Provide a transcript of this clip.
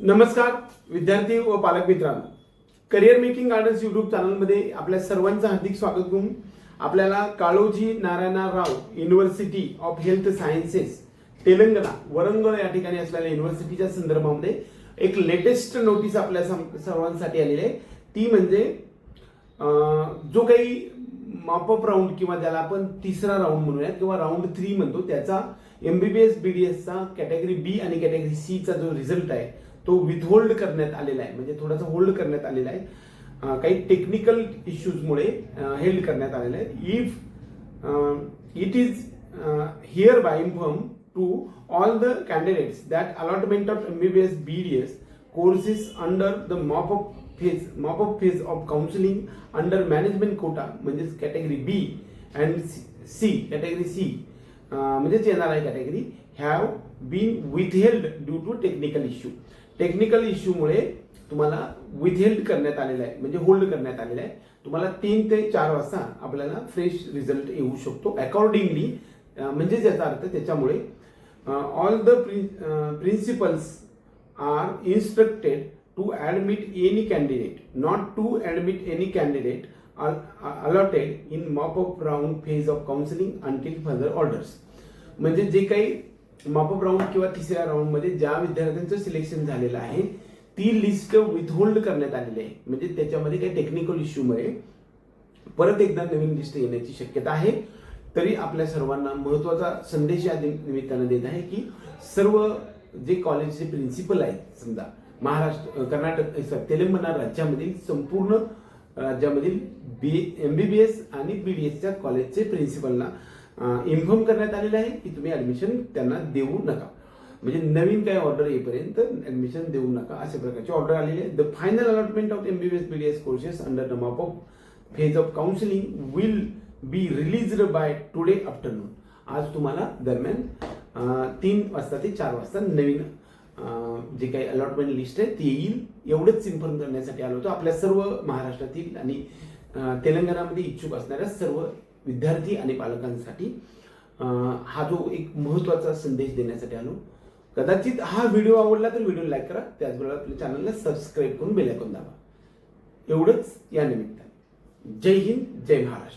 नमस्कार विद्यार्थी व पालक मित्रांनो. करिअर मेकिंग गार्डन्स युट्यूब चॅनलमध्ये आपल्या सर्वांचं हार्दिक स्वागत करून आपल्याला Kaloji Narayana Rao university of health sciences Telangana Warangal या ठिकाणी असलेल्या युनिव्हर्सिटीच्या संदर्भामध्ये एक लेटेस्ट नोटीस आपल्या सम- सर्वांसाठी आलेली आहे. ती म्हणजे जो काही मॉपअप राऊंड किंवा ज्याला आपण तिसरा राऊंड म्हणूया किंवा राऊंड थ्री म्हणतो त्याचा एमबीबीएस बीडीएसचा कॅटेगरी बी आणि कॅटेगरी सीचा जो रिझल्ट आहे तो विथहोल्ड करण्यात आलेला आहे. म्हणजे थोडासा होल्ड करण्यात आलेला आहे. काही टेक्निकल इश्यूजमुळे हेल्ड करण्यात आलेला आहे. If it is hereby inform to all the candidates that allotment of MBBS BDS courses under the mop of phase mop of phase of counselling under management quota म्हणजेच category B and C category C म्हणजेच येणार आहे category have been withheld due to technical issue technical इश्यूमुळे तुम्हाला withheld करण्यात आलेलं आहे. म्हणजे hold करण्यात आलेलं आहे. तुम्हाला तीन ते चार वाजता आपल्याला फ्रेश रिझल्ट येऊ शकतो. अकॉर्डिंगली म्हणजे याचा अर्थ त्याच्यामुळे all the principals are instructed to admit any candidate not to admit any candidate allotted in mop up round phase of counselling of further orders म्हणजे जे काही मापअप राऊंड किंवा तिसऱ्या राऊंडमध्ये ज्या विद्यार्थ्यांचं सिलेक्शन झालेलं आहे ती लिस्ट विथहोल्ड करण्यात आलेली आहे. म्हणजे त्याच्यामध्ये काही टेक्निकल इश्यूमुळे परत एकदा नवीन लिस्ट येण्याची शक्यता आहे. तरी आपल्या सर्वांना महत्त्वाचा संदेश या निमित्तानं देत आहे की सर्व जे कॉलेजचे प्रिन्सिपल आहेत समजा महाराष्ट्र कर्नाटक तेलंगणा राज्यामधील संपूर्ण राज्यामधील बी एम बी बी एस आणि बी डी एसच्या कॉलेजचे प्रिन्सिपलना इन्फॉर्म करण्यात आलेलं आहे की तुम्ही ॲडमिशन त्यांना देऊ नका. म्हणजे नवीन काही ऑर्डर येईपर्यंत ॲडमिशन देऊ नका अशा प्रकारची ऑर्डर आलेली आहे the final allotment of M B B S P D S courses under the mop of phase of counselling will be released by today afternoon आज तुम्हाला दरम्यान तीन वाजता ते चार वाजता नवीन जे काही अलॉटमेंट लिस्ट आहे ती येईल. एवढंच इन्फॉर्म करण्यासाठी आलो होतो. आपल्या सर्व महाराष्ट्रातील आणि तेलंगणामध्ये इच्छुक असणाऱ्या सर्व विद्यार्थी आणि पालकांसाठी हा जो एक महत्त्वाचा संदेश देण्यासाठी आलो. कदाचित हा व्हिडिओ आवडला तर व्हिडिओ लाईक करा. त्याचबरोबर आपल्या चॅनलला सबस्क्राईब करून बेलायकॉन दाबा. एवढंच या निमित्ताने. जय हिंद जय महाराष्ट्र.